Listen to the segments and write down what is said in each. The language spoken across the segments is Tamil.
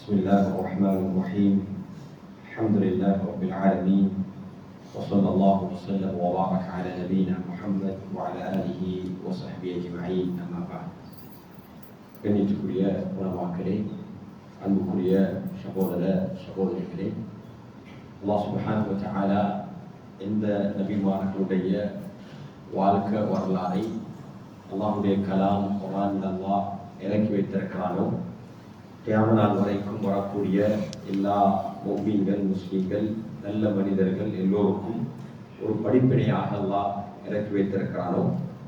بسم الله الرحمن الرحيم الحمد لله رب العالمين وصلى الله وسلم وبارك على نبينا محمد وعلى آله وصحبه أجمعين أما بعد கண்ணியத்துக்குரிய உணவாக்களே அன்புக்குரிய சகோதர சகோதரிகளே அல்லாஹ் சுப்ஹானஹு வ தஆலா எந்த நபிமார்களுடைய வாழ்க்கை வரலாறை அல்லாஹுடைய கலாம் குரான் அல்லாஹ் இறக்கி வைத்திருக்கிறானோ கியாம நாள் வரைக்கும் வரக்கூடிய எல்லா மொபீன்கள் முஸ்லீம்கள் நல்ல மனிதர்கள் எல்லோருக்கும் ஒரு படிப்பினையாக எல்லாம் இறக்கி வைத்திருக்கிறாரோ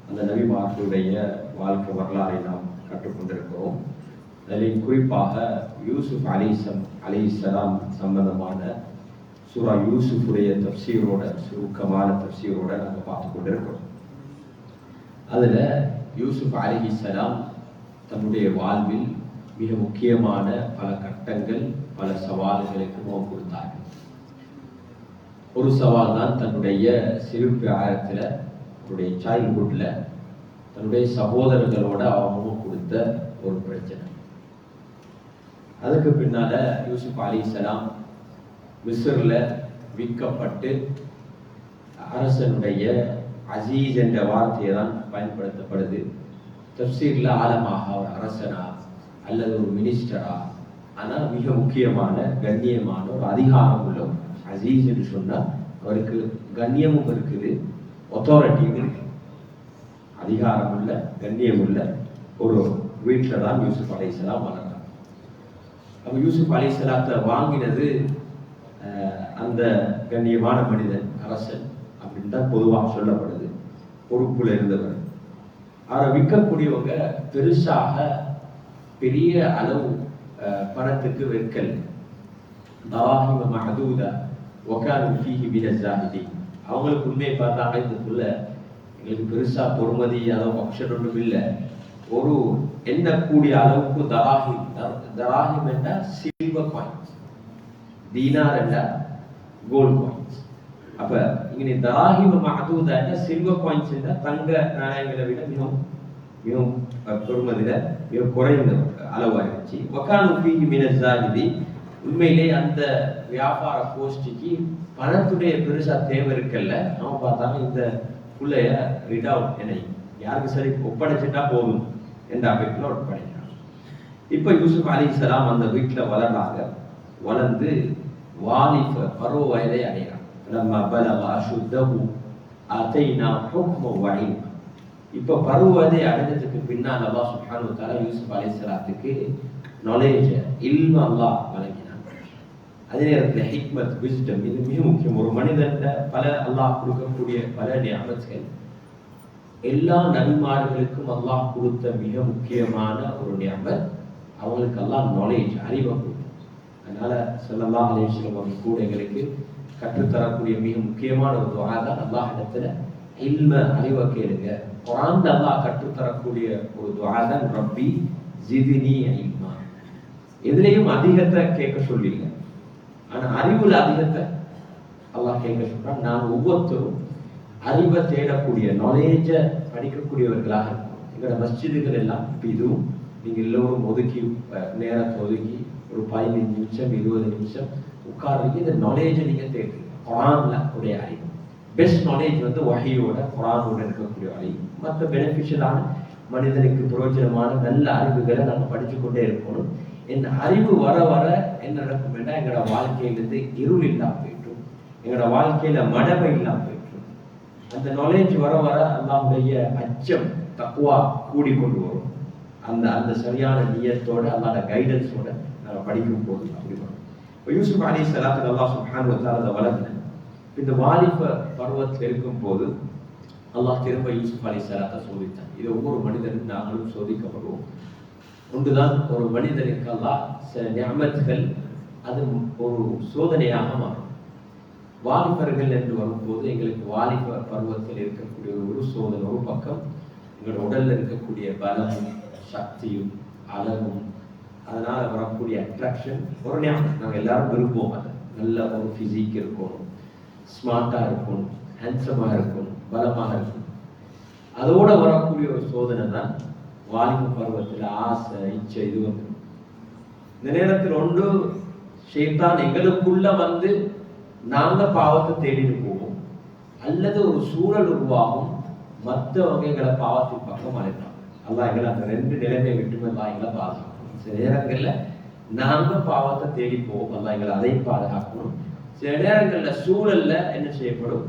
அந்த நபிமார்களுடைய வாழ்க்கை வரலாறை நாம் கற்றுக்கொண்டிருக்கிறோம். அதில் குறிப்பாக யூசுப் அலிசம் அலிசலாம் சம்பந்தமான சூரா யூசுஃபுடைய தப்சீரோட சுருக்கமான தப்சீரோட நாங்கள் பார்த்து கொண்டிருக்கிறோம். அதில் யூசுப் அலிஹிசலாம் தன்னுடைய வாழ்வில் மிக முக்கியமான பல கட்டங்கள் பல சவால்களுக்கு முகம் கொடுத்தார்கள். ஒரு சவால் தான் தன்னுடைய சிறு பிராயத்தில் அவருடைய சைல்ட்ஹுட்டில் தன்னுடைய சகோதரர்களோட அவர் கொடுத்த ஒரு பிரச்சனை. அதுக்கு பின்னால யூசுப் அலி சலாம் மிஸ்ரில் விற்கப்பட்டு அரசனுடைய அசீஸ் என்ற வார்த்தையை தான் பயன்படுத்தப்படுது. தப்சீரில் ஆழமாக அவர் அரசனா அல்லது ஒரு மினிஸ்டரா ஆனால் மிக முக்கியமான கண்ணியமான ஒரு அதிகாரம் உள்ள அசீஸ் என்று சொன்னால் அவருக்கு கண்ணியமும் இருக்குது ஒத்தாரிட்டியும் இருக்கு. அதிகாரம் உள்ள கண்ணியம் உள்ள ஒரு வீட்டில் தான் யூசுப் அலைசலாம் வளர்றாங்க அப்போ யூசுப் அலைசலாத்தை வாங்கினது அந்த கண்ணியமான மனிதன் அரசன் அப்படின்னு தான் பொதுவாக சொல்லப்படுது. பொறுப்பில் இருந்தவர். அவரை விற்கக்கூடியவங்க பெருசாக பெரிய அளவு பணத்துக்கு விற்கல் தவாஹிம மஹதூதா ஒகானு ஃபீஹி மின அவங்களுக்கு உண்மையை பார்த்தாங்க இதுக்குள்ள எங்களுக்கு பெருசா பொறுமதி அளவு ஆப்ஷன் ஒன்றும் இல்லை. ஒரு எண்ணக்கூடிய அளவுக்கு தராஹிம் தராஹிம் என்ற சில்வர் பாயிண்ட்ஸ் தீனார் என்ற கோல்ட் பாயிண்ட்ஸ் அப்ப இங்கே தராஹிம மகதூதா என்ற சில்வர் பாயிண்ட்ஸ் என்ற தங்க நாணயங்களை விட மிகவும் மிகவும் பொறுமதியில மிக குறைந்த அளவாயிருச்சு. ஒக்கானு ஃபீஹி மின உண்மையிலே அந்த வியாபார கோஷ்டிக்கு பணத்துடைய பெருசா தேவை இருக்கல்ல. அவன் பார்த்தாலும் இந்த புள்ளைய ரிட் அவுட் என்னை. யாருக்கு சரி ஒப்படைச்சிட்டா போதும் என்ற அமைப்பில் ஒப்படைக்கிறான் இப்போ யூசுப் அலி சலாம் அந்த வீட்டில் வளர்றாங்க வளர்ந்து வாலிப பருவ வயதை அடைகிறான் நம்ம பலவா சுத்தமும் அதை நான் வழி இப்போ பருவதை அடைஞ்சதுக்கு பின்னால் அல்லா சுஹானு தஆலா யூசுப் அலைஹிஸ்ஸலாத்துக்கு நாலேஜ் இல்ம அல்லாஹ் வழங்கினான். அதே நேரத்தில் ஹிக்மத் விஸ்டம் இது மிக முக்கியம். ஒரு மனிதன்ட பல அல்லாஹ் கொடுக்கக்கூடிய பல ஞாபகங்கள் எல்லா நபிமார்களுக்கும் அல்லாஹ் கொடுத்த மிக முக்கியமான ஒரு ஞாபகம் அவங்களுக்கு எல்லாம் நாலேஜ் அறிவை கொடுத்தோம் அதனால சொல்லலாம் அலேஸ்வரம் அவங்க கூட எங்களுக்கு கற்றுத்தரக்கூடிய மிக முக்கியமான ஒரு துவா தான் அல்லாஹ் இடத்துல இல்ம அறிவை கேளுங்க. குரான் அல்லாஹ் கற்றுத்தரக்கூடிய ஒரு துவாதன் ரப்பி ஜிதினி இல்மா எதுலேயும் அதிகத்தை கேட்க சொல்லிங்க ஆனால் அறிவுல அதிகத்தை அல்லாஹ் கேட்க சொல்றான். நான் ஒவ்வொருத்தரும் அறிவை தேடக்கூடிய நாலேஜை படிக்கக்கூடியவர்களாக இருக்கும் எங்களோட மஸ்ஜிதுகள் எல்லாம் இப்போ இதுவும் நீங்கள் எல்லோரும் ஒதுக்கி நேரத்தை ஒதுக்கி ஒரு பதினஞ்சு நிமிஷம் இருபது நிமிஷம் உட்கார்றீங்க இந்த நாலேஜை நீங்கள் தேடுறீங்க குரான்ல உடைய அறிவு. பெஸ்ட் நாலேஜ் வந்து வகையோட குரானோட இருக்கக்கூடிய அறிவு மற்ற பெனிஃபிஷியலான மனிதனுக்கு பிரயோஜனமான நல்ல அறிவுகளை நம்ம படிச்சு கொண்டே இருக்கணும். என் அறிவு வர வர என்ன நடக்கும்னா எங்களோட வாழ்க்கையிலிருந்து இருள் இல்லாம போயிட்டும் எங்களோட வாழ்க்கையில மடமை இல்லாமல் போயிட்டும் அந்த நாலேஜ் வர வர அல்லாவுடைய அச்சம் தக்குவா கூடி கொண்டு வரும். அந்த அந்த சரியான நியத்தோட அல்லாத கைடன்ஸோட நம்ம படிக்கும் போது அப்படி வரும். இப்போ யூசுப் அலி சலாத்து அல்லா சுஹான் அதை வளர்ந்தேன் இந்த வாலிப பருவத்தில் இருக்கும் போது அல்லாஹ் திரும்ப யூசுப் அலி சலாத்தை சோதித்தான். இது ஒவ்வொரு மனிதனும் நாங்களும் சோதிக்கப்படுவோம். ஒன்றுதான் ஒரு மனிதனுக்கு அல்லாஹ் சில ஞாபகங்கள் அது ஒரு சோதனையாக மாறும். வாலிபர்கள் என்று வரும்போது எங்களுக்கு வாலிப பருவத்தில் இருக்கக்கூடிய ஒரு சோதனை ஒரு பக்கம் எங்களோட உடலில் இருக்கக்கூடிய பலமும் சக்தியும் அழகும் அதனால் வரக்கூடிய அட்ராக்ஷன் ஒரு ஞாபகம் நாங்கள் எல்லாரும் விரும்புவோம் அதை. நல்ல ஒரு ஃபிசிக் இருக்கணும். ஸ்மார்ட்டாக இருக்கும் ஹேண்ட்ஸமாக இருக்கும் பலமாக இருக்கும். அதோட வரக்கூடிய ஒரு சோதனை தான் வாலிப பருவத்தில் ஆசை இச்சை இது வந்து. இந்த நேரத்தில் ஒன்று ஷைத்தான் எங்களுக்குள்ள வந்து நாங்க பாவத்தை தேடிட்டு போவோம். அல்லது ஒரு சூழல் உருவாகும் மற்றவங்க எங்களை பாவத்தின் பக்கம் அழைப்பாங்க. அல்லா எங்களை அந்த ரெண்டு நிலைமையை விட்டு அல்லாஹ் எங்களை பாதுகாக்கணும். சில நேரங்களில் நாங்க பாவத்தை தேடி போவோம். அல்லா எங்களை அதையும் பாதுகாக்கணும். சில நேரங்களில் சூழல்ல என்ன செய்யப்படும்?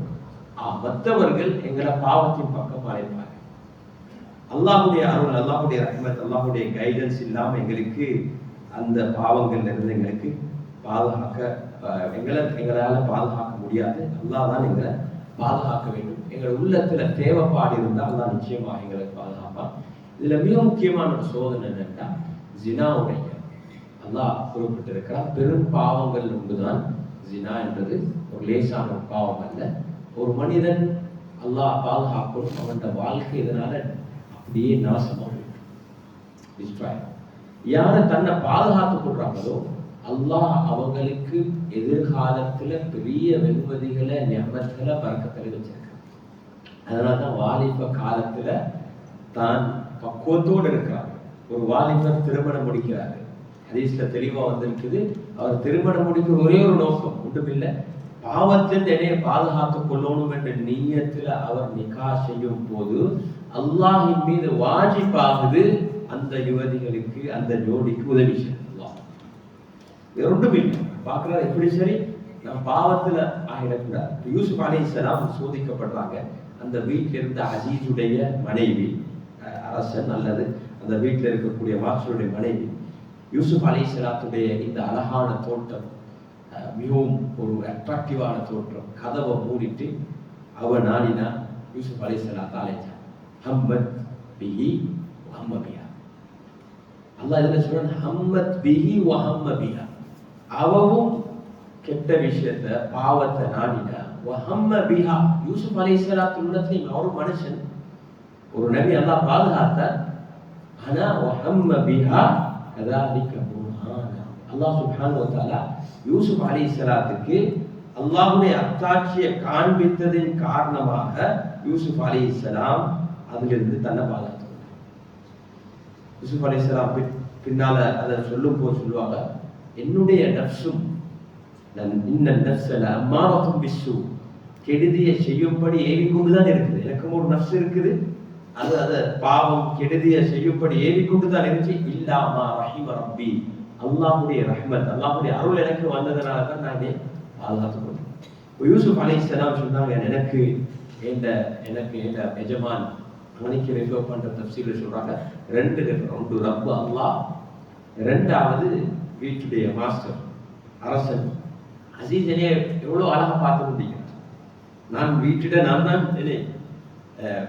மற்றவர்கள் எங்களை பாவத்தின் பக்கம் அழைப்பாங்க அல்லாஹுடைய அருள் அல்லாஹுடைய ரஹ்மத் அல்லாஹுடைய கைடன்ஸ் இல்லாமல் எங்களுக்கு அந்த பாவங்கள்ல இருந்து எங்களுக்கு பாதுகாக்க எங்களை எங்களால் பாதுகாக்க முடியாது. அல்லாஹ் தான் எங்களை பாதுகாக்க வேண்டும். எங்கள் உள்ளத்துல தேவைப்பாடு இருந்தால் தான் நிச்சயமாக எங்களுக்கு பாதுகாப்பான் இதுல மிக முக்கியமான ஒரு சோதனை என்னன்னா ஜினாவுடைய அல்லாஹ் குறிப்பிட்டிருக்கிறார் பெரும் பாவங்கள் ஒன்றுதான் ஜினா என்பது ஒரு லேசான பாவம் அல்ல. ஒரு மனிதன் அல்லாஹ் பாதுகாக்கணும் அவனோட வாழ்க்கை இதனால அப்படியே நாசமாக டிஸ்ட்ராய் யாரை தன்னை பாதுகாத்து கொள்றாங்களோ அல்லாஹ் அவங்களுக்கு எதிர்காலத்துல பெரிய வெகுமதிகளை ஞாபகத்துல பறக்கத்தில் வச்சிருக்காங்க. அதனால தான் வாலிப காலத்துல தான் பக்குவத்தோடு இருக்கிறார் ஒரு வாலிபர் திருமணம் முடிக்கிறாரு. ஹதீஸ்ல தெளிவா வந்திருக்குது. அவர் திருமணம் முடிக்க ஒரே ஒரு நோக்கம் ஒன்றுமில்லை. பாவத்திலிருந்து என்னைய பாதுகாத்துக் கொள்ளணும் என்ற நீயத்துல அவர் நிகா செய்யும் போது அல்லாஹின் மீது வாஜிப்பாகுது அந்த யுவதிகளுக்கு அந்த ஜோடிக்கு உதவி செய்யும் பாக்குறது வேற ஒன்றும் இல்லை எப்படி சரி? நம்ம பாவத்துல ஆகிடக்கூடாது. இப்ப யூசுப் அலைஹிஸ்ஸலாம் சோதிக்கப்படுறாங்க. அந்த வீட்டில் இருந்த அஜீஜுடைய மனைவி அஹ், அரசன் அல்லது அந்த வீட்டில் இருக்கக்கூடிய வாசலுடைய மனைவி யூசுப் அலைஹிஸ்ஸலாத்துடைய இந்த அழகான தோட்டம் மிகவும் ஒரு அட்ராக்டிவான தோற்றம். கதவை மூடிட்டு அவ நாடினா யூசுப் அலைஹிஸ்ஸலாத் அழைச்சான். ஹம்மத் பிஹி ஹம்ம பிஹா அல்லாஹ் இதுல ஹம்மத் பிஹி வ பிஹா அவவும் கெட்ட விஷயத்த பாவத்தை நாடினா வஹம்ம பிஹா யூசுப் அலைஹிஸ்ஸலாத்து உள்ளத்தையும் அவரும் மனுஷன் ஒரு நபி அல்லா பாதுகாத்தார். ஆனா வஹம்ம பிஹா கதாலிக அல்லாஹ் சுப்ஹானஹு அத்தாட்சியை காண்பித்ததின் காரணமாக யூசுப் அலைஹிஸ்ஸலாம் அதிலிருந்து தன்னை பாதுகாத்து யூசுப் அலி இஸ்லாம் பின்னால அதை சொல்லும் போது சொல்லுவாங்க என்னுடைய நப்சும் இன்ன நப்சல அம்மாவத்தும் பிசு கெடுதியை செய்யும்படி ஏவிக்கொண்டுதான் இருக்குது எனக்கும் ஒரு நப்சு இருக்குது அது அதை பாவம் கெடுதியை செய்யும்படி ஏவிக்கொண்டுதான் இருந்துச்சு இல்லாமா ரஹிம ரப்பி அல்லாஹுடைய ரஹ்மத் அல்லாஹுடைய அருள் எனக்கு வந்ததுனால தான் நான் பாதுகாத்து பாதுகாத்துக் கொண்டேன் இப்ப யூசுப் அலைஹிஸ்ஸலாம் சொன்னாங்க எனக்கு என்ற எனக்கு என்ற எஜமான் கவனிக்க வைக்க பண்ற தப்சீல சொல்றாங்க ரெண்டு ரெண்டு ரப்பு அல்லாஹ் ரெண்டாவது வீட்டுடைய மாஸ்டர் அரசன். அசீசனே எவ்வளோ எவ்வளவு பார்த்து முடியும் நான் வீட்டிட நான் தான் என்ன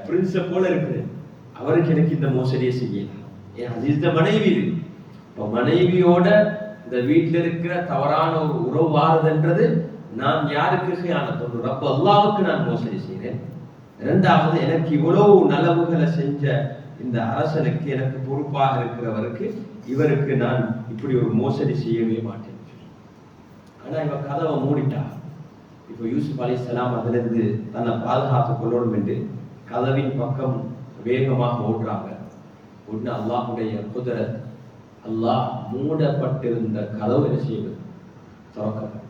பிரின்ஸை போல இருக்கிறேன். அவருக்கு எனக்கு இந்த மோசடியை செய்யலாம். என் அசீஸ் மனைவி இது. இப்போ மனைவியோட இந்த வீட்டில் இருக்கிற தவறான ஒரு உறவு வாருதுன்றது நான் யாருக்கு செய்யான தொண்டு அப்போ அல்லாவுக்கு நான் மோசடி செய்கிறேன் இரண்டாவது எனக்கு இவ்வளவு நலவுகளை செஞ்ச இந்த அரசனுக்கு எனக்கு பொறுப்பாக இருக்கிறவருக்கு இவருக்கு நான் இப்படி ஒரு மோசடி செய்யவே மாட்டேன். ஆனா இவன் கதவை மூடிட்டா? இப்போ யூசுப் சலாம் அதிலிருந்து தன்னை பாதுகாத்து கொள்ளணும் என்று கதவின் பக்கம் வேகமாக ஓடுறாங்க. ஒன்று அல்லாஹுடைய குதிரத் அல்லாஹ் மூடப்பட்டிருந்த கதவு என்ன செய்யுது? திறக்கப்படும்.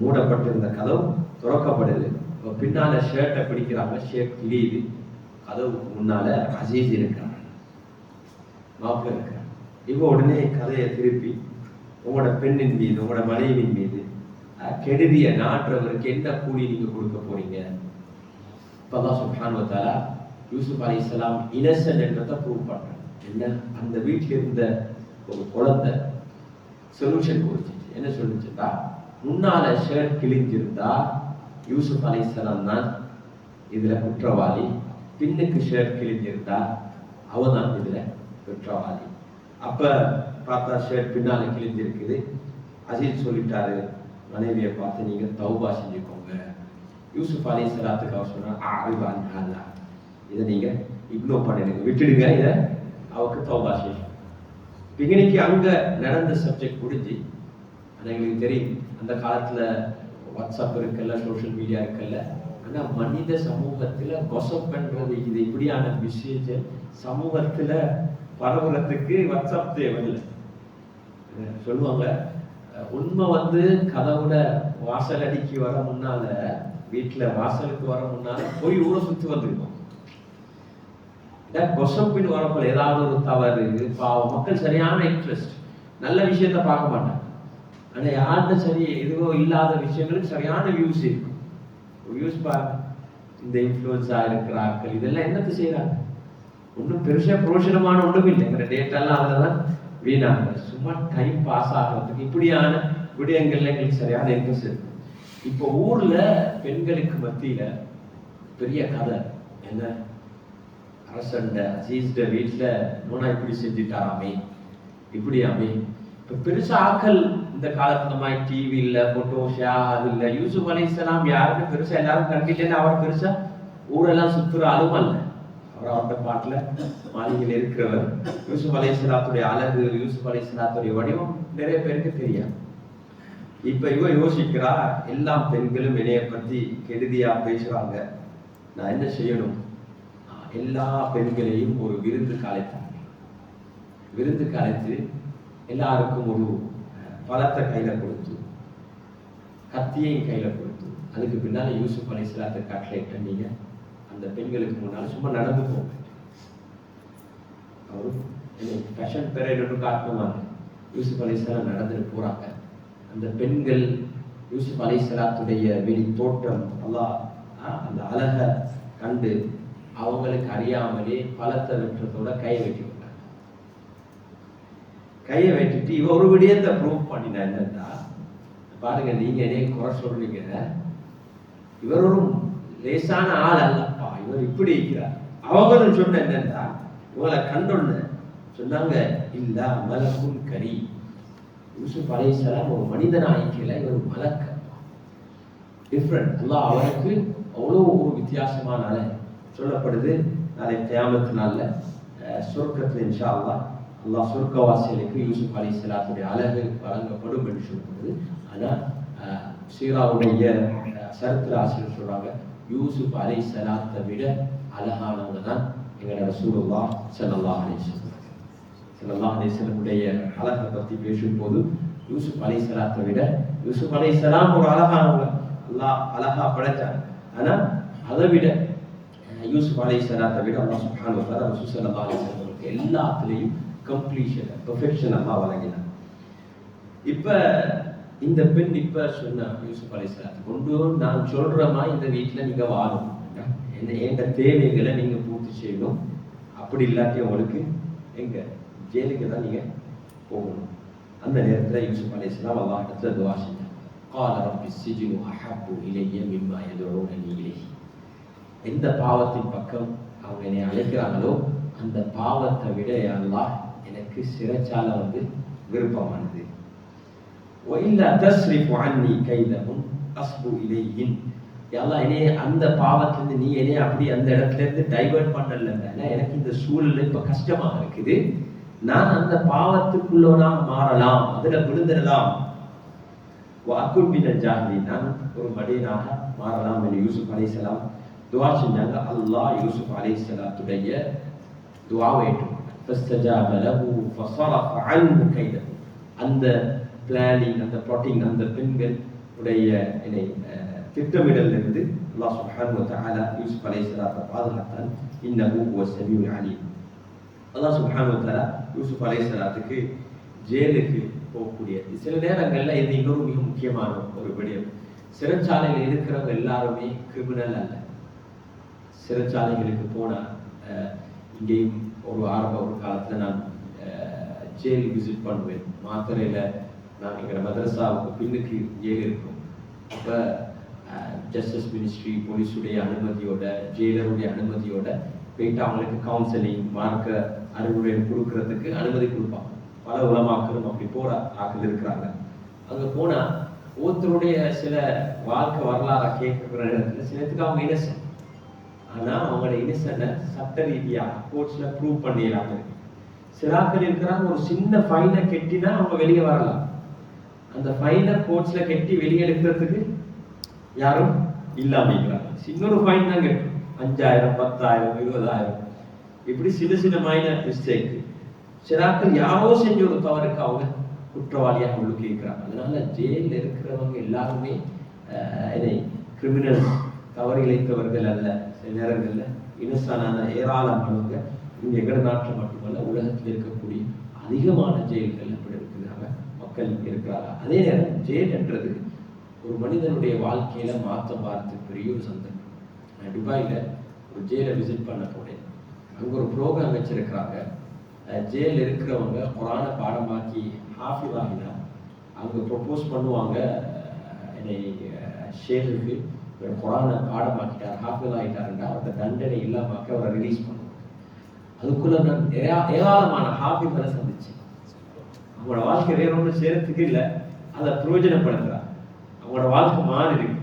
மூடப்பட்டிருந்த கதவு திறக்கப்படுது. இப்போ பின்னால ஷர்ட்டை பிடிக்கிறாங்க ஷர்ட் கிழியுது கதவுக்கு முன்னால அசீஸ் இருக்கிறாங்க. மாப்பிள்ளை இருக்கிறாங்க. இப்போ உடனே கதையை திருப்பி உங்களோட பெண்ணின் மீது உங்களோட மனைவியின் மீது கெடுதியை நாட்டுறவருக்கு என்ன கூலி நீங்க கொடுக்க போறீங்க? இப்போதான் சுப்ஹான் வத்தாலா யூசுப் அலி இஸ்லாம் இனசன் என்றதை ப்ரூவ் பண்றாங்க என்ன? அந்த வீட்டில் இருந்த ஒரு குழந்தை சொல்யூஷன் கொடுத்துச்சு. என்ன சொல்லிச்சுட்டா முன்னால ஷர்ட் கிழிஞ்சிருந்தா யூசுப் அலி தான் இதுல குற்றவாளி. பின்னுக்கு ஷர்ட் கிழிஞ்சிருந்தா அவன் தான் இதுல குற்றவாளி. அப்ப பார்த்தா ஷர்ட் பின்னால கிழிஞ்சிருக்குது. அஜித் சொல்லிட்டாரு மனைவியை பார்த்து நீங்க தௌபா செஞ்சுக்கோங்க. யூசுப் அலி சலாத்துக்கு அவர் சொன்னார் ஆழ்வான் இதை நீங்க இக்னோர் பண்ணிடுங்க விட்டுடுங்க இதை அவருக்கு தௌபா செய்யும். அங்கே நடந்த சப்ஜெக்ட் முடிஞ்சு அது எங்களுக்கு தெரியும். அந்த காலத்தில் வாட்ஸ்அப் இருக்கல்ல சோஷியல் மீடியா இருக்கல்ல. ஆனால் மனித சமூகத்தில் கொசப் பண்ணுறது இது இப்படியான விஷயத்தை சமூகத்தில் பரவுறதுக்கு வாட்ஸ்அப் தேவையில்லை. சொல்லுவாங்க உண்மை வந்து கதவுல வாசல் அடிக்கு வர முன்னால வீட்டில் வாசலுக்கு வர முன்னால போய் ஊரை சுற்றி வந்துருக்கோம் கொசப்பின் வரப்போல ஏதாவது ஒரு தவறு பாவம் மக்கள் சரியான இன்ட்ரெஸ்ட் நல்ல விஷயத்த பார்க்க மாட்டாங்க. ஆனால் யார்கிட்ட சரி எதுவோ இல்லாத விஷயங்களுக்கு சரியான வியூஸ் இருக்கும். வியூஸ் பாருங்க. இந்த இன்ஃப்ளூயன்ஸா இருக்கிற ஆட்கள் இதெல்லாம் என்னத்தை செய்யறாங்க ஒன்றும் பெருசாக புரோஷனமான ஒன்றும் இல்லை. எங்க டேட்டெல்லாம் அதுலதான் வீணாங்க சும்மா டைம் பாஸ் ஆகிறதுக்கு இப்படியான விடயங்கள்ல எங்களுக்கு சரியான இன்ட்ரெஸ்ட் இருக்கு. இப்போ ஊர்ல பெண்களுக்கு மத்தியில பெரிய கதை. என்ன? அரசண்ட அசீஸ்ட வீட்டில் நோனா இப்படி செஞ்சுட்டாராமே. இப்படியாமே இப்போ பெருசாக ஆக்கள் இந்த காலத்துல இந்த மாதிரி டிவி இல்ல போட்டோஷா அது இல்லை. யூசுப் அலிஸ்லாம் யாருமே பெருசாக எல்லாரும் கண்டிட்டேன்னு அவர் பெருசாக ஊரெல்லாம் சுற்றுற அளவும் அல்ல. அவர் அவருடைய பாட்டில் மாளிகையில் இருக்கிறவர். யூசுப் அலிஸ்லாத்துடைய அழகு யூசுப் அலிஸ்லாத்துடைய வடிவம் நிறைய பேருக்கு தெரியாது. இப்போ இவ யோசிக்கிறா எல்லா பெண்களும் என்னைய பற்றி கெடுதியாக பேசுகிறாங்க நான் என்ன செய்யணும்? எல்லா பெண்களையும் ஒரு விருந்துக்கு அழைத்தாங்க விருந்துக்கு அழைத்து எல்லாருக்கும் ஒரு பதத்தை பழத்தை கையில கொடுத்து கத்தியையும் கையில கொடுத்து அதுக்கு பின்னால யூசுப் அலிஸ்லாத்தை கட்டளையிட்ட நீங்க அந்த பெண்களுக்கு முன்னால சும்மா நடந்து போங்க. அவரு ஃபேஷன் பெரேடு காட்டுவாங்க யூசுப் அலிஸ்லாம் நடந்துட்டு போறாங்க. அந்த பெண்கள் யூசுப் அலிஸ்லாத்துடைய வெளி தோற்றம் அல்லாஹ் அந்த அழக கண்டு அவங்களுக்கு அறியாமலே பழத்தை வெட்டுறதோட கை வெட்டி விட்டாங்க. கையை வெட்டிட்டு இவ ஒரு விடயத்தை ப்ரூவ் பண்ணினா என்னன்னா பாருங்க நீங்க என்னைய குறை சொல்றீங்க. இவர் ஒரு லேசான ஆள் அல்லப்பா. இவர் இப்படி இருக்கிறார். அவங்களும் சொன்ன என்னன்னா இவங்களை கண்டொன்னு சொன்னாங்க இல்ல மலக்கும் கரி. யூசுப் அலைஹிஸ்ஸலாம் ஒரு மனிதன் ஆயிக்கல இவர் மலக்க. டிஃப்ரெண்ட் அல்லாஹ் அவருக்கு அவ்வளோ ஒரு வித்தியாசமான அலை சொல்லப்படுது நாளை கியாமத்து நாள்ல அஹ், இன்ஷா அல்லாஹ் அல்லாஹ் சொர்க்கவாசிகளுக்கு யூசுப் அலைஹிஸ்ஸலாத்துடைய அழகு வழங்கப்படும் என்று சொல்லப்படுது. ஆனால் சீராவுடைய சரித்திர ஆசிரியர் சொல்கிறாங்க யூசுப் அலைஹிஸ்ஸலாத்தை விட அழகானவங்க தான் எங்களோட சூழல்லா செல்லல்லா அலைஹி செல்லல்லா ஸல்லல்லாஹு அலைஹி அழகை பற்றி பேசும்போது யூசுப் அலைஹிஸ்ஸலாத்தை விட யூசுப் அலைஹிஸ்ஸலாம் ஒரு அழகானவங்க. அல்லாஹ் அழகா படைச்சாங்க. ஆனால் அதை விட அஹ், யூசுப் அலைஹிஸ்ஸலாத்தை விட அல்லாஹ் சுப்ஹானஹு வ தஆலா ரசூல் ஸல்லல்லாஹு அலைஹி வஸல்லமுக்கு எல்லாத்துலயும் கம்ப்ளீஷன் பெர்ஃபெக்ஷன் அல்லாஹ் வழங்கினார் இப்ப இந்த பெண் இப்ப சொன்ன யூசுப் அலைஹிஸ்ஸலாத்தை கொண்டு நான் சொல்ற மாதிரி இந்த வீட்டுல நீங்க வாழணும் என்ன எந்த தேவைகளை நீங்க பூர்த்தி செய்யணும் அப்படி இல்லாட்டி உங்களுக்கு எங்க ஜெயிலுக்கு தான் நீங்க போகணும் அந்த நேரத்துல யூசுப் அலைஹிஸ்ஸலாம் அல்லாஹ் இடத்துல துவா செஞ்சாங்க قال رب السجن احب الي مما يدعونني اليه எந்த பாவத்தின் பக்கம் அவங்க என்னை அழைக்கிறாங்களோ அந்த பாவத்தை விட எல்லாம் எனக்கு சிறைச்சால வந்து விருப்பமானது. ஒயில்லா தஸ்ரிஃப் அன்னி கைதமும் அஸ்பு இலையின் எல்லாம் என்னைய அந்த பாவத்திலிருந்து நீ என்னைய அப்படி அந்த இடத்துல இருந்து டைவர்ட் பண்ணலன்னா எனக்கு இந்த சூழல் இப்போ கஷ்டமாக இருக்குது. நான் அந்த பாவத்துக்குள்ளவனாக மாறலாம் அதுல விழுந்துடலாம். வாக்குப்பின ஜாதி நான் ஒரு மடியனாக மாறலாம் என்று யூசுப் அலைசலாம் துவா செஞ்சாங்க அல்லாஹ் யூசுப் அலி சலாத்துடைய துவாவை ஏற்றுக்கொண்டார் அந்த பிளானிங் அந்த ப்ரோட்டிங் அந்த பெண்கள் உடைய திட்டமிடலிருந்து அல்லாஹ் சுப்ஹானு தஆலா யூசுப் அலைஹி ஸலாத்தை பாதுகாத்தான் இன்னஹு ஹுவ ஸமீஉல் அலீம் அல்லாஹ் சுப்ஹானு தஆலா யூசுப் அலைஹி ஸலாத்துக்கு ஜெயிலுக்கு போகக்கூடிய சில நேரங்களில் இது இன்னொரு மிக முக்கியமான ஒரு விடயம் சிறைச்சாலையில் இருக்கிறவங்க எல்லாருமே கிரிமினல் அல்ல சிறைச்சாலைகளுக்கு போன இங்கேயும் ஒரு ஆரம்ப ஒரு காலத்தில் நான் ஜெயில் விசிட் பண்ணுவேன். மாத்திரையில் நான் எங்கள் மதரசாவுக்கு பின்னுக்கு ஜெயில் இருக்கும். அப்போ ஜஸ்டிஸ் மினிஸ்ட்ரி போலீஸுடைய அனுமதியோட ஜெயிலருடைய அனுமதியோட போயிட்டு அவங்களுக்கு கவுன்சிலிங் மார்க்க அறிவுரை கொடுக்கறதுக்கு அனுமதி கொடுப்பாங்க. பல உலமாக்களும் அப்படி போற ஆக்கள் இருக்கிறாங்க. அங்கே போனால் ஒருத்தருடைய சில வாழ்க்கை வரலாறை கேட்கிற நேரத்துல சிலத்துக்கு அவங்க இனசம் ஆனால் அவங்களோட இன்னசென்ட சட்ட ரீதியாக கோர்ட்ஸில் ப்ரூவ் பண்ணிடலாம். சிலாக்கள் இருக்கிறாங்க ஒரு சின்ன ஃபைனை கெட்டினா அவங்க வெளியே வரலாம். அந்த ஃபைனை கோர்ட்ஸில் கெட்டி வெளியே எடுக்கிறதுக்கு யாரும் இல்லாமல் இருக்கிறாங்க சின்னொரு ஃபைன் தான் கெட்டும் அஞ்சாயிரம் பத்தாயிரம் இருபதாயிரம். இப்படி சின்ன சின்ன மைனர் மிஸ்டேக் சிறாக்கள் யாரோ செஞ்ச ஒரு தவறுக்கு அவங்க குற்றவாளியாக உள்ளுக்கு இருக்கிறாங்க அதனால ஜெயிலில் இருக்கிறவங்க எல்லாருமே இதை கிரிமினல்ஸ் தவறு இழைத்தவர்கள் அல்ல. நேரங்களில் இன்னசான ஏராளமானவங்க இங்கே எங்கட நாட்டில் மட்டுமல்ல உலகத்தில் இருக்கக்கூடிய அதிகமான ஜெயில்கள் அப்படி இருக்கிறாங்க மக்கள் இருக்கிறாங்க. அதே நேரம் ஜெயில் என்றது ஒரு மனிதனுடைய வாழ்க்கையில மாற்றம் பார்த்து பெரிய ஒரு சந்தர்ப்பம். நான் துபாயில் ஒரு ஜெயிலை விசிட் பண்ண போனேன் அங்கே ஒரு ப்ரோக்ராம் வச்சிருக்கிறாங்க. ஜெயில் இருக்கிறவங்க குரானை பாடமாக்கி ஹாஃபிஸ் ஆகினா அவங்க ப்ரொப்போஸ் பண்ணுவாங்க. என்னை ஷேருக்கு குரானை பாடமாக்கிட்டார் ஹாஃபில் ஆகிட்டாருன்றா அந்த தண்டனை இல்லாமக்க அவரை ரிலீஸ் பண்ணுவோம் அதுக்குள்ள நான் ஏரா- ஏராளமான ஹாஃபிஸ்களை சந்திச்சு. அவங்களோட வாழ்க்கை வேற ஒன்றும் செய்யறதுக்கு இல்லை. அதை பிரயோஜனப்படுத்துறாங்க அவங்களோட வாழ்க்கை மாறி இருக்கு.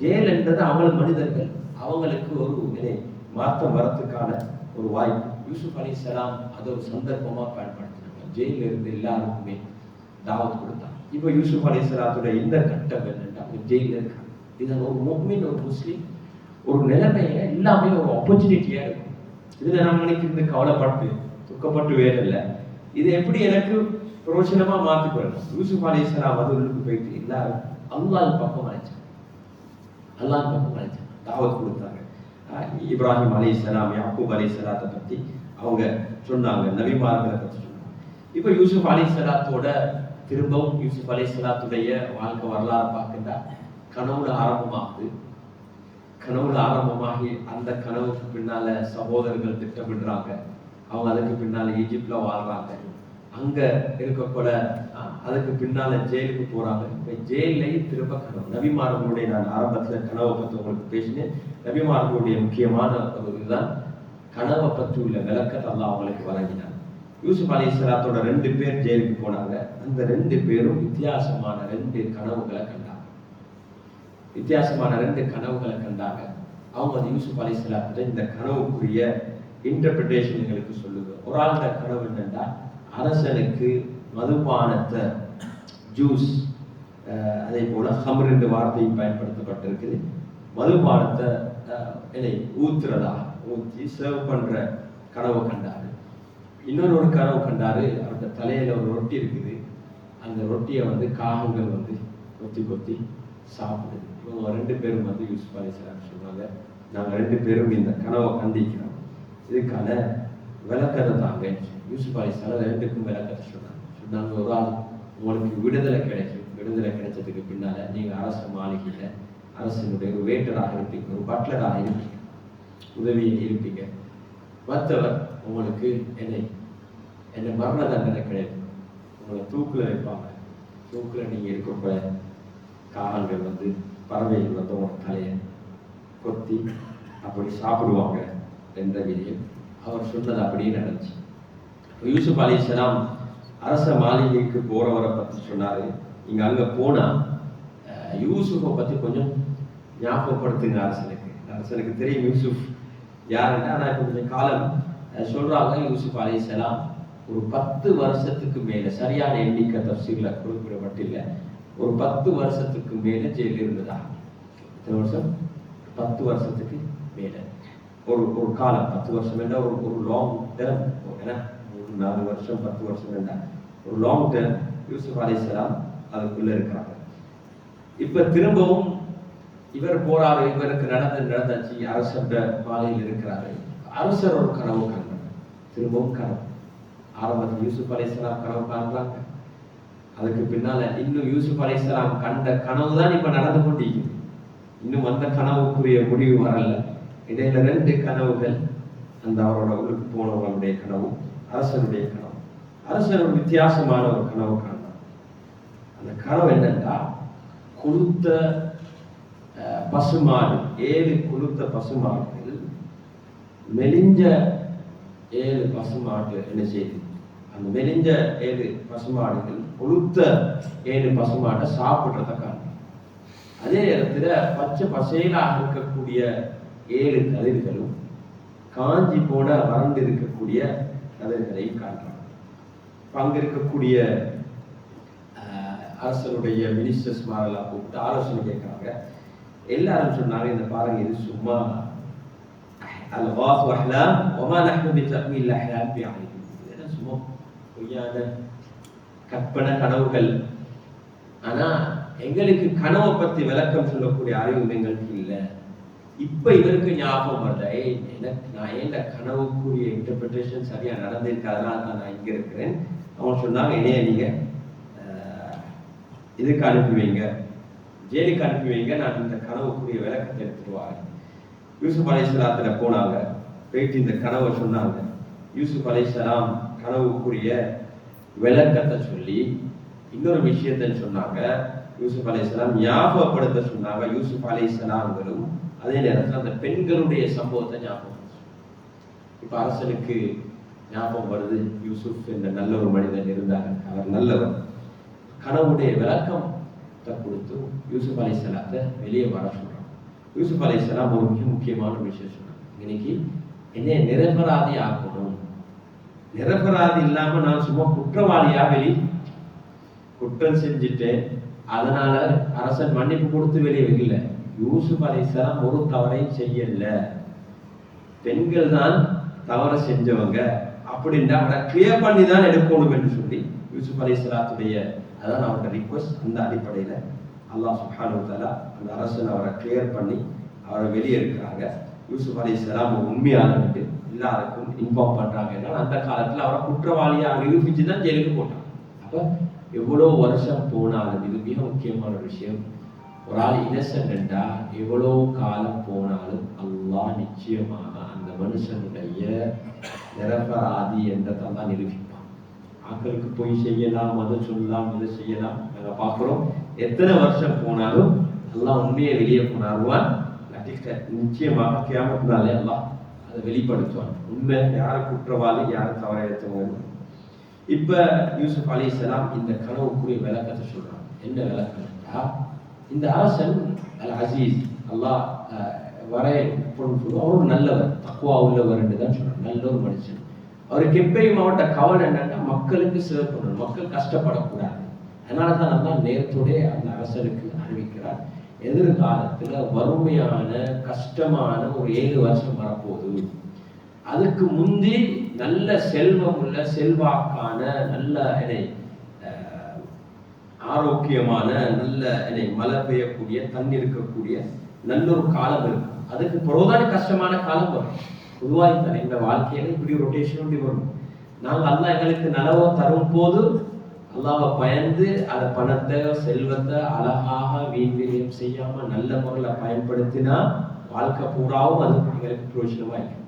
ஜெயில் என்றது அவங்க மனிதர்கள் அவங்களுக்கு ஒரு இதை மாற்றம் வரத்துக்கான ஒரு வாய்ப்பு. யூசுப் அலி சலாம் அதை ஒரு சந்தர்ப்பமாக பயன்படுத்தினாங்க ஜெயில இருந்து எல்லாருக்குமே தாவத் கொடுத்தாங்க இப்போ யூசுப் அலி சலாத்துடைய இந்த கட்டம் என்னென்னா அவங்க ஜெயில இருக்காங்க இதன் ஒரு முக்மின் ஒரு முஸ்லீம் ஒரு நிலைமையை எல்லாமே ஒரு ஆப்பர்ச்சுனிட்டியா இருக்கும். இது நம்ம நினைக்கிறது கவலைப்பட்டு துக்கப்பட்டு வேற இல்லை. இது எப்படி எனக்கு பிரயோஜனமா மாற்றிக்கிறேன் யூசுப் அலி அது உள்ளுக்கு போயிட்டு எல்லாரும் அல்லாஹ் பக்கம் அழைச்சாங்க. அல்லாஹ் பக்கம் அழைச்சாங்க. தாவத் கொடுத்தாங்க. இப்ராஹிம் அலி சலாம் யாக்கூப் அலி சலாத்தை பத்தி அவங்க சொன்னாங்க. நபிமார்களை பத்தி சொன்னாங்க. இப்போ யூசுப் அலி சலாத்தோட திரும்பவும் யூசுப் அலி வாழ்க்கை வரலாறு பார்க்கின்றா கனவுல ஆரம்பமாகுது. கனவுல ஆரம்பமாகி அந்த கனவுக்கு பின்னால சகோதரர்கள் திட்டமிடுறாங்க. அவங்க அதுக்கு பின்னால ஈஜிப்ட்ல வாழ்றாங்க. அங்க இருக்கக்கூட அதுக்கு பின்னால ஜெயிலுக்கு போறாங்க. இப்ப ஜெயிலையும் திரும்ப கனவு. நபிமார்களுடைய நான் ஆரம்பத்துல கனவை பத்தி உங்களுக்கு பேசினேன். நபிமார்களுடைய முக்கியமான ஒரு இதுதான் கனவை பற்றி உள்ள விளக்கத்தை எல்லாம் அவங்களுக்கு வழங்கினார் யூசுப் அலி இஸ்லாத்தோட ரெண்டு பேர் ஜெயிலுக்கு போனாங்க. அந்த ரெண்டு பேரும் வித்தியாசமான ரெண்டு கனவுகளை கண்டாங்க. வித்தியாசமான ரெண்டு கனவுகளை கண்டாங்க. அவங்க அது யூசுப் அலி சலாத்துல இந்த கனவுக்குரிய இன்டர்பிரிட்டேஷன் எங்களுக்கு சொல்லுங்க ஒரு ஆள்கிட்ட கனவு என்னென்னா அரசனுக்கு மதுபானத்தை ஜூஸ் அதே போல் ஹம்ர் என்ற வார்த்தையும் பயன்படுத்தப்பட்டிருக்குது. மதுபானத்தை இதை ஊத்துறதா ஊற்றி சர்வ் பண்ணுற கனவு கண்டாரு. இன்னொரு ஒரு கனவு கண்டாரு. அவருடைய தலையில் ஒரு ரொட்டி இருக்குது. அந்த ரொட்டியை வந்து காகங்கள் வந்து கொத்தி கொத்தி சாப்பிடு இவங்க ரெண்டு பேரும் வந்து யூஸ் பண்ணி சொல்கிறாங்க நாங்கள் ரெண்டு பேரும் இந்த கனவை கண்டிக்கிறோம். இதுக்கான விளக்கத்தை தாங்க. யூசுப் அலி ரெண்டுக்கும் விளக்கத்தை சொன்னாங்க. சொன்னாங்க ஒரு ஆள் உங்களுக்கு விடுதலை கிடைக்கும். விடுதலை கிடைச்சதுக்கு பின்னால் நீங்கள் அரசு மாளிகையில் அரசனுடைய ஒரு வேட்டராக இருப்பீங்க ஒரு பட்லராக இருப்பீங்க உதவியை இருப்பீங்க மற்றவர் உங்களுக்கு என்னை என்னை மரண தண்டனை கிடைக்கும். உங்களை தூக்கில் வைப்பாங்க. தூக்கில் நீங்கள் இருக்கக்கூடாது. காகங்கள் வந்து பறவைகள் வந்து உங்க தலையை கொத்தி அப்படி சாப்பிடுவாங்க என்ற விதியும். அவர் சொன்னது அப்படியே நடந்துச்சு. யூசுப் அலிஸ்லாம் அரச மாளிகைக்கு போறவரை பற்றி சொன்னார். நீங்க அங்கே போனால் யூசுஃபை பற்றி கொஞ்சம் ஞாபகப்படுத்துங்க அரசனுக்கு. அரசனுக்கு தெரியும் யூசுஃப் யாருன்னா ஆனா கொஞ்சம் காலம் சொல்கிறாங்க யூசுப் அலி இஸ்லாம். ஒரு பத்து வருஷத்துக்கு மேலே சரியான எண்ணிக்கை தப்சீர்ல குறிப்பிடப்பட்டில்லை. ஒரு பத்து வருஷத்துக்கு மேல ஜெயில இருந்ததா? எத்தனை வருஷம்? பத்து வருஷத்துக்கு மேல. ஒரு ஒரு காலம். பத்து வருஷம் என்ன? ஒரு ஒரு லாங் டேர்ம் ஏன்னா ஒரு நாலு வருஷம் பத்து வருஷம் என்ன? ஒரு லாங் டேர்ம் யூசுப் அலிஸ்லாம் அதுக்குள்ள இருக்கிறாங்க. இப்ப திரும்பவும் இவர் போறாரு. இவருக்கு நடந்து நடந்தாச்சு. அரசர் மாலையில் இருக்கிறாரு. அரசர் ஒரு கனவு கண்டார் திரும்பவும் கனவு. ஆரம்பத்தில் யூசுப் அலிஸ்லாம் கனவு காண்றாங்க அதுக்கு பின்னால இன்னும் யூசுப் அலிஸ்லாம் கண்ட கனவு தான் இப்ப நடந்து கொண்டிருக்குது. இன்னும் அந்த கனவுக்குரிய முடிவு வரல. இடையில ரெண்டு கனவுகள் அந்த அவரோட ஊருக்கு போனவர்களுடைய கனவு அரசனுடைய கனவு. அரசன் ஒரு வித்தியாசமான ஒரு கனவு காணலாம் அந்த கனவு என்னன்னா கொளுத்த பசுமாடு ஏழு கொளுத்த பசுமாடுகள் மெலிஞ்ச ஏழு பசுமாடு என்ன செய்து? அந்த மெலிஞ்ச ஏழு பசுமாடுகள் கொழுத்த ஏழு பசுமாட்டை சாப்பிட்றத காணும் அதே இடத்துல பச்சை பசேலாக இருக்கக்கூடிய ஏழு கதிர்களும் காஞ்சி போன வறண்டு இருக்கக்கூடிய கதிர்களை காட்டுறாங்க அங்க இருக்கக்கூடிய அரசனுடைய மினிஸ்டர்ஸ் மாரெல்லாம் கூப்பிட்டு ஆலோசனை கேட்குறாங்க. எல்லாரும் சொன்னாங்க இந்த பாருங்க இது சும்மா அல்வாஸ் அஹ்லாம் வமா நஹ்னு பிதக்மீல் அஹ்லாம் இதெல்லாம் சும்மா பொய்யான கற்பனை கனவுகள். ஆனா எங்களுக்கு கனவை பத்தி விளக்கம் சொல்லக்கூடிய அறிவு எங்களுக்கு இல்லை. இப்ப இவருக்கு ஞாபகம் வரல. எனக்கு நான் ஏன் இந்த கனவுக்குரிய இன்டர்பிரிட்டேஷன் சரியா நடந்திருக்கு? அதனால தான் நான் இங்க இருக்கிறேன். அவங்க சொன்னாங்க இணைய நீங்க இதுக்கு அனுப்பி வைங்க. ஜெயிலுக்கு அனுப்பி வைங்க. நான் இந்த கனவுக்குரிய விளக்கத்தை எடுத்துட்டு வரேன். யூசுப் அலைசலாத்துல போனாங்க. போயிட்டு இந்த கனவை சொன்னாங்க. யூசுப் அலைசலாம் கனவுக்குரிய விளக்கத்தை சொல்லி இன்னொரு விஷயத்தன்னு சொன்னாங்க. யூசுப் அலிஸ்லாம் ஞாபகப்படுத்த சொன்னாங்க. யூசுப் அலிஸ்லாம்களும் அதே நேரத்தில் அந்த பெண்களுடைய சம்பவத்தை ஞாபகம் இப்போ அரசனுக்கு ஞாபகம் வருது. யூசுப் என்ற நல்ல ஒரு மனிதன் இருந்தாங்க அவர் நல்லவர். கனவுடைய விளக்கம் கொடுத்து யூசுப் அலைசலாத்தை வெளியே வர சொல்றாங்க. யூசுப் அலைசலாம் ஒரு மிக முக்கியமான விஷயம் சொன்னாங்க. இன்னைக்கு என்னை நிரபராதி ஆக்கணும் நிரபராதி இல்லாம நான் சும்மா குற்றவாளியா வெளி குற்றம் செஞ்சுட்டேன். அதனால அரசன் மன்னிப்பு கொடுத்து வெளியே வைக்கல. யூசுப் அலைசலாம் ஒரு தவறையும் செய்யல. பெண்கள் தான் தவறு செஞ்சவங்க. அப்படின்னா அவரை கிளியர் பண்ணி தான் எடுக்கணும் என்று சொல்லி யூசுப் அலைசலாத்துடைய அதான் அவரோட ரிக்வஸ்ட் அந்த அடிப்படையில் அல்லாஹ் சுஹானு தலா அந்த அரசன் அவரை கிளியர் பண்ணி அவரை வெளியே இருக்கிறாங்க. யூசுப் அலைஹிஸ்ஸலாம் ஒரு எல்லாருக்கும் இன்ஃபார்ம் பண்றாங்க. ஏன்னா அந்த காலத்துல அவரை குற்றவாளியாக நிரூபிச்சு தான் ஜெயிலுக்கு போட்டாங்க. அப்ப எவ்வளவு வருஷம் போனாலும் இது மிக முக்கியமான ஒரு விஷயம். ஒரு ஆள் இன்னசென்டா எவ்வளோ காலம் போனாலும் அல்லா நிச்சயமாக அந்த மனுஷனுடைய நிரபராதி என்றதை தான் நிரூபிப்பான். ஆக்களுக்கு போய் செய்யலாம் அதை சொல்லலாம் இதை செய்யலாம். நாங்கள் பார்க்குறோம். எத்தனை வருஷம் போனாலும் எல்லாம் உண்மையை வெளியே போனாருவான் நிச்சயமாக கேமரா எல்லாம் அதை வெளிப்படுத்துவான் உண்மை யார் குற்றவாளி யார் தவறையத்தவங்க இப்ப யூசுப் அலைஹிஸ்ஸலாம் இந்த கனவுக்குரிய விளக்கத்தை சொல்றான் என்ன விளக்கம் இந்த அரசன் அல் அசீஸ் அல்லாஹ் வரைய வர பொருள் அவர் நல்லவர் தக்குவா உள்ளவர் என்று தான் சொல்றாங்க. நல்ல ஒரு மனுஷன். அவருக்கு எப்பயும் மாவட்ட கவலை என்னன்னா மக்களுக்கு சேவை பண்ணணும் மக்கள் கஷ்டப்படக்கூடாது. அதனால தான் நல்லா நேரத்தோடய அந்த அரசனுக்கு அறிவிக்கிறார். எதிர்காலத்துல வறுமையான கஷ்டமான ஒரு ஏழு வருஷம் வரப்போகுது. அதுக்கு முந்தி நல்ல செல்வம் உள்ள செல்வாக்கான நல்ல என்னை ஆரோக்கியமான நல்ல என்னை மழை பெய்யக்கூடிய தண்ணி இருக்கக்கூடிய நல்ல ஒரு காலம் இருக்கும் அதுக்கு பிறகுதான் கஷ்டமான காலம் வரும். பொதுவாக இந்த வாழ்க்கையில இப்படி ரொட்டேஷன் இப்படி வரும். நாங்கள் அல்லாஹ் எங்களுக்கு நலவோ தரும் போது அல்லாவை பயந்து அந்த பணத்தை செல்வத்தை அழகாக வீண் விரயம் செய்யாம நல்ல முறையில் பயன்படுத்தினா வாழ்க்கை பூராவும் அது எங்களுக்கு பிரயோஜனமா இருக்கும்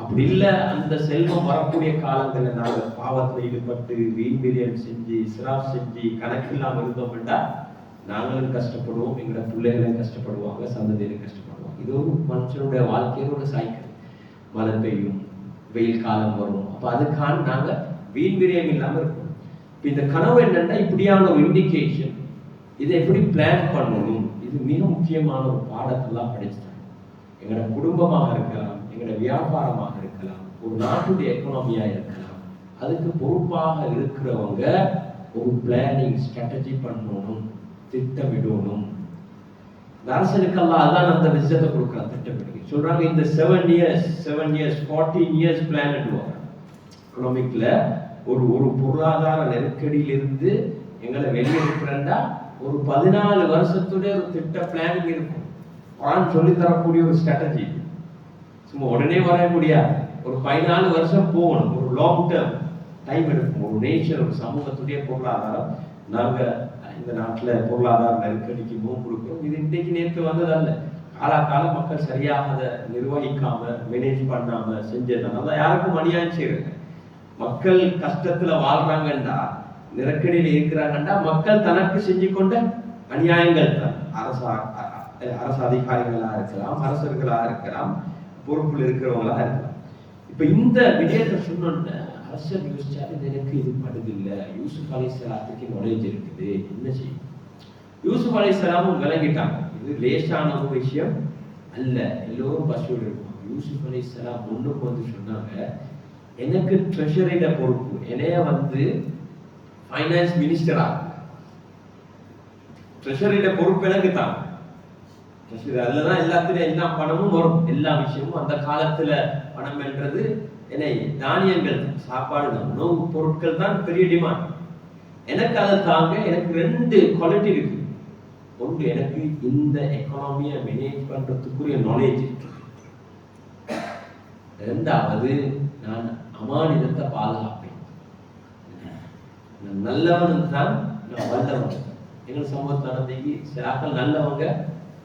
அப்படி இல்லை அந்த செல்வம் வரக்கூடிய காலங்களில் நாங்கள் பாவத்தில் ஈடுபட்டு வீண் விரயம் செஞ்சு சிராப் செஞ்சு கணக்கில்லாம இருந்தோம்னா நாங்களும் கஷ்டப்படுவோம் எங்களோட பிள்ளைகளும் கஷ்டப்படுவாங்க சந்ததியிலும் கஷ்டப்படுவாங்க. இது ஒரு மனுஷனுடைய வாழ்க்கையில ஒரு மழை பெய்யும் வெயில் காலம் வரும். அப்போ அதுக்கான நாங்கள் வீண் விரயம் இல்லாம இந்த கனவு என்னன்னா இப்படியான ஒரு இண்டிகேஷன் இதை எப்படி பிளான் பண்ணணும்? இது மிக முக்கியமான ஒரு பாடத்தெல்லாம் படிச்சுட்டாங்க. எங்களோட குடும்பமாக இருக்கலாம் எங்களோட வியாபாரமாக இருக்கலாம் ஒரு நாட்டுடைய எக்கனாமியாக இருக்கலாம். அதுக்கு பொறுப்பாக இருக்கிறவங்க ஒரு பிளானிங் ஸ்ட்ராட்டஜி பண்ணணும் திட்டமிடணும். அரசனுக்கெல்லாம் அதான் அந்த விஷயத்தை கொடுக்குறான் திட்டமிடுங்க. சொல்றாங்க இந்த seven years seven years fourteen years plan எக்கனாமிக்ல ஒரு ஒரு பொருளாதார நெருக்கடியிலிருந்து எங்களை வெளியே இருக்கிறண்டா ஒரு பதினாலு வருஷத்துடைய ஒரு திட்ட பிளானிங் இருக்கும். குரான் சொல்லி தரக்கூடிய ஒரு ஸ்ட்ராட்டஜி சும்மா உடனே வர முடியாது. ஒரு பதினாலு வருஷம் போகணும். ஒரு லாங் டேர்ம் டைம் எடுக்கும். ஒரு நேச்சர் ஒரு சமூகத்துடைய பொருளாதாரம். நாங்கள் இந்த நாட்டில் பொருளாதார நெருக்கடிக்கு முகம் கொடுக்குறோம். இது இன்றைக்கு நேற்று வந்ததல்ல. காலாக்கால மக்கள் சரியாக அதை நிர்வகிக்காம மேனேஜ் பண்ணாம செஞ்சதுனால யாருக்கும் அநியாயம் செய்யறது. மக்கள் கஷ்டத்துல வாழ்றாங்கண்டா நெருக்கடியில இருக்கிறாங்கண்டா மக்கள் தனக்கு செஞ்சு கொண்ட அநியாயங்கள் தான். அரசா அரசு அதிகாரிகளா இருக்கலாம் அரசர்களா இருக்கலாம் பொறுப்புல இருக்கிறவங்களா இருக்கலாம். இப்ப இந்த விஜயத்தை சொன்னோன்ன அரசர் யோசிச்சா இது எனக்கு இது படுதில்லை. யூசுப் அலைசலாத்துக்கு நாலேஜ் இருக்குது. என்ன செய்யும்? யூசுப் அலைசலாமும் விளங்கிட்டாங்க. இது லேசான ஒரு விஷயம் அல்ல. எல்லோரும் பசுவோடு இருப்பாங்க. யூசுப் அலைசலாம் ஒண்ணுக்கு வந்து சொன்னாங்க எனக்கு ட்ரெஷரியில பொறுப்பு. என்னைய வந்து ஃபைனான்ஸ் மினிஸ்டரா ட்ரெஷரியில பொறுப்பு எனக்கு தான். ட்ரெஷரி அதுலதான் எல்லாத்துலயும் எல்லா பணமும் வரும். எல்லா விஷயமும் அந்த காலத்துல பணம் என்றது என்ன தானியங்கள் சாப்பாடு தான் உணவு பொருட்கள் தான் பெரிய டிமாண்ட் எனக்கு அதை தாங்க எனக்கு ரெண்டு குவாலிட்டி இருக்கு. ஒன்று எனக்கு இந்த எக்கனாமியை மேனேஜ் பண்றதுக்குரிய நாலேஜ் இருக்கு ரெண்டாவது நான் அமானிதத்தை பாதுகாப்பேன். நல்லவன் தான் நான் வல்லவன். எங்கள் சமூகத்தில் நடந்தீங்க சிலாக்கள் நல்லவங்க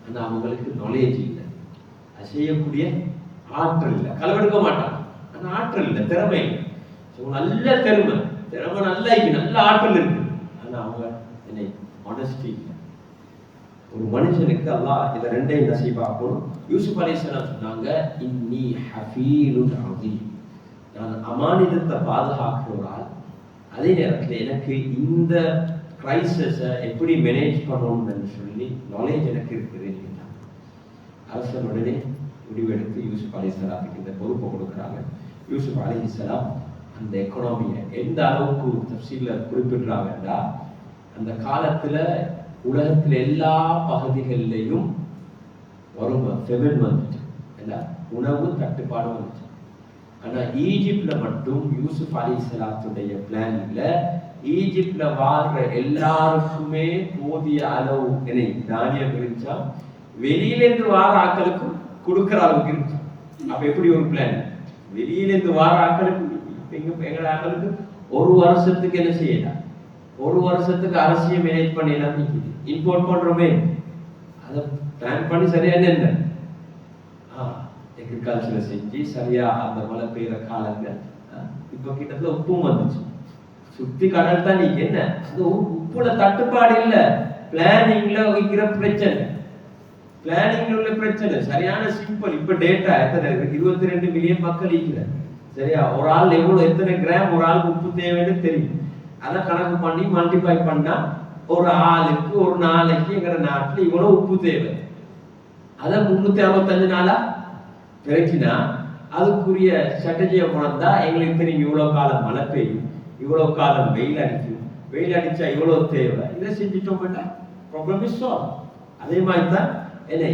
ஆனால் அவங்களுக்கு நாலேஜ் இல்லை அசையக்கூடிய ஆற்றல் இல்லை. களவெடுக்க மாட்டான். ஆனால் ஆற்றல் இல்லை திறமை இல்லை. நல்ல திறமை. திறமை நல்லா இருக்கு நல்ல ஆற்றல் இருக்கு. ஆனா அவங்க என்னை honesty இல்லை. ஒரு மனுஷனுக்கு அல்லாஹ் இதை ரெண்டையும் நசீபாக்கணும். யூசுப் அலைஹிஸ்ஸலாம் சொன்னாங்க இன்னி ஹஃபீலுன் அதீம் நான் அமானிதத்தை பாதுகாக்கிற அதே நேரத்தில் எனக்கு இந்த கிரைசஸை எப்படி மேனேஜ் பண்ணணும்னு சொல்லி நாலேஜ் எனக்கு இருக்குது கேட்டாங்க. அரசன் உடனே முடிவெடுத்து யூசுப் அலைஹிஸ்ஸலாத்துக்கு இந்த பொறுப்பை கொடுக்குறாங்க. யூசுப் அலைஹிஸ்ஸலாம் அந்த எக்கனாமியை எந்த அளவுக்கு தப்சீலில் குறிப்பிடுறாங்கன்னா அந்த காலத்தில் உலகத்தில் எல்லா பகுதிகளிலையும் வரும் செவன் வந்துச்சு. என்ன உணவு தட்டுப்பாடு வந்துச்சு. ஆனால் ஈஜிப்டில் மட்டும் யூசுப் அலி சலாத்துடைய பிளானில் ஈஜிப்டில் வாழ்ற எல்லாருக்குமே போதிய அளவு என்ன தானியம் இருந்துச்சா? வெளியிலேருந்து வார ஆட்களுக்கும் கொடுக்குற அளவுக்கு இருந்துச்சு? அப்போ எப்படி ஒரு பிளான் வெளியிலேருந்து வார ஆக்களுக்கு இப்ப எங்க ஆக்களுக்கு ஒரு வருஷத்துக்கு என்ன செய்யலாம் ஒரு வருஷத்துக்கு அரசியம் மேனேஜ் பண்ணிடலாம் நிக்குது. இம்போர்ட் பண்ணுறோமே அதை பிளான் பண்ணி சரியான என்ன? எக்ரிகல்ச்சரை செஞ்சு சரியா அந்த மழை பெய்யுற காலங்கள் இப்போ கிட்டத்தட்ட உப்பும் வந்துச்சு. சுத்தி கடல் தான் நீங்க என்ன? அந்த உப்புல தட்டுப்பாடு இல்ல. பிளானிங்ல வைக்கிற பிரச்சனை. பிளானிங்ல உள்ள பிரச்சனை. சரியான சிம்பிள் இப்ப டேட்டா எத்தனை? இருக்கு இருபத்தி ரெண்டு மில்லியன் மக்கள் இருக்கிற சரியா? ஒரு ஆள் எவ்வளவு எத்தனை கிராம் ஒரு ஆளுக்கு உப்பு தேவைன்னு தெரியும். அதை கணக்கு பண்ணி மல்டிபை பண்ணா ஒரு ஆளுக்கு ஒரு நாளைக்கு எங்கிற நாட்டுல இவ்வளவு உப்பு தேவை. அதை முன்னூத்தி அறுபத்தஞ்சு நாளா? பெருக்கினா அதுக்குரிய ஸ்ட்ராட்டஜியை உணர்ந்தா எங்களுக்கு தெரியும் இவ்வளவு காலம் மழை பெய்யும் இவ்வளவு காலம் வெயில் அடிக்கும். வெயில் அடித்தா இவ்வளவு தேவை? இதை செஞ்சுட்டோம் ப்ராப்ளம் இஸ் சால்வ் அதே மாதிரி தான் என்ன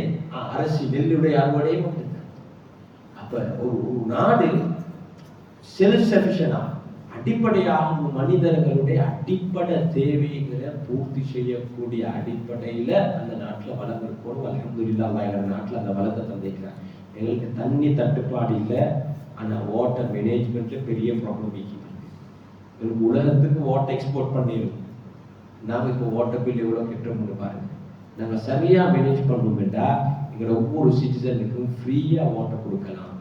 அரசு நெல்லுடைய அறுவடையே அப்போ அப்ப ஒரு ஒரு நாடு செல்ஃப் சஃபிஷனா அடிப்படையாக மனிதர்களுடைய அடிப்படை தேவைகளை பூர்த்தி செய்யக்கூடிய அடிப்படையில அந்த நாட்டுல வளம் இருக்கணும் அலமதுல்லா எங்கள் நாட்டுல அந்த வளத்தை எங்களுக்கு தண்ணி தட்டுப்பாடு இல்லை. ஆனால் வாட்டர் மேனேஜ்மெண்ட்டில் பெரிய ப்ராப்ளம் இருக்குது எங்களுக்கு உலகத்துக்கு வாட்டர் எக்ஸ்போர்ட் பண்ணிடும் நாங்கள் இப்போ வாட்டர் பில் எவ்வளோ கட்டுறோம்னு பாருங்கள் நாங்கள் சரியாக மேனேஜ் பண்ணோம்னா எங்களோட ஒவ்வொரு சிட்டிசனுக்கும் ஃப்ரீயாக வாட்டர் கொடுக்கலாம்.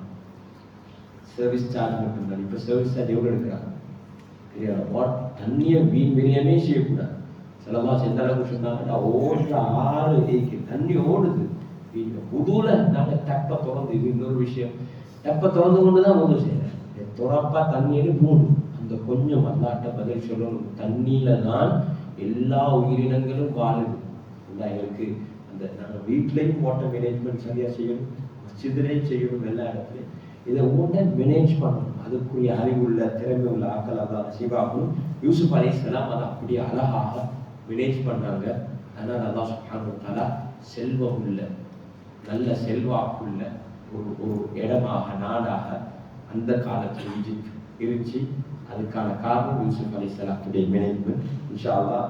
சர்வீஸ் சார்ஜ் மட்டும்தான் இப்போ சர்வீஸ் சார்ஜ் எவ்வளோ எடுக்கிறாங்க? தெரியாது? வாட் தண்ணியை வீண் வினியமே செய்யக்கூடாது. சிலவா எந்த அளவுக்கு சொன்னாங்கன்னா ஓடுற ஆறு ஏக்கி தண்ணி ஓடுது. வீண் புதுல நாங்கள் டப்பை திறந்து இது இன்னொரு விஷயம். டப்பை திறந்து கொண்டு தான் உதவு செய்யறேன் துறப்பா தண்ணீர் மூணு அந்த கொஞ்சம் அல்லாட்ட பதில் சொல்லணும். தண்ணியில தான் எல்லா உயிரினங்களும் வாழுது. இந்த எங்களுக்கு அந்த நாங்கள் வீட்லேயும் வாட்டர் மேனேஜ்மெண்ட் சரியா செய்யணும். மசிதிலையும் செய்யணும் எல்லா இடத்துலையும். இதை ஓட்ட மேனேஜ் பண்ணணும். அதுக்குரிய அறிவுள்ள திறமை உள்ள ஆக்கள் அதான். சிவாவும் யூசுப் அலிஸ்லாம் அதை அப்படியே அழகாக மேனேஜ் பண்ணாங்க. ஆனால் அதான் சுப்ஹானஹு தலா செல்வம் இல்லை நல்ல செல்வாக்குள்ள ஒரு ஒரு இடமாக நாடாக அந்த காலத்தில் ஈஜிப்ட் இருந்துச்சு. அதுக்கான காரணம் யூசுப் அலி சலாத்துடைய இணைப்பு இன்ஷால்லா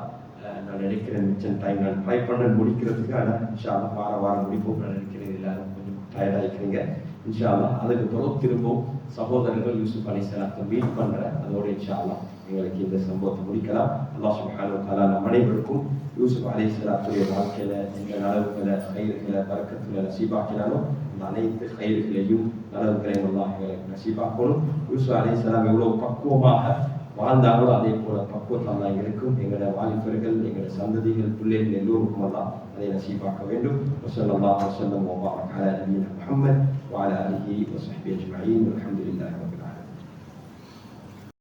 நான் நினைக்கிறேன் மிச்சம் டைம் நான் ட்ரை பண்ண முடிக்கிறதுக்கு ஆனால் இன்ஷால்லா வார வாரம் முடிப்போம் நான் நினைக்கிறேன். எல்லாரும் கொஞ்சம் டயர்டாகிக்கிறீங்க இன்ஷால்லா அதுக்கு பிறகு திரும்பவும் சகோதரர்கள் யூசுப் சலாத்தை மீட் பண்ணுற அதோட இன்ஷால்லா எங்களுக்கு இந்த சம்பவத்தை முடிக்கலாம். அல்லாஹ் சுப்ஹானஹு தஆலா நம் அனைவருக்கும் يوسف عليه السلام تو يبع كلا انت نعلم كلا خير كلا بركة كلا نصيبا كلا نو معني في خير كلا يوم نعلم كلا الله كلا نصيبا كلا يوسف عليه السلام يقولوا بقوا معه وعند عبد عليه كلا بقوا طلع يركم إنجل وعلي فرقل إنجل سندي إنجل كله نلور كم الله عليه نصيبا كويندو وصلى الله وسلم وبارك على نبينا محمد وعلى آله وصحبه أجمعين والحمد لله رب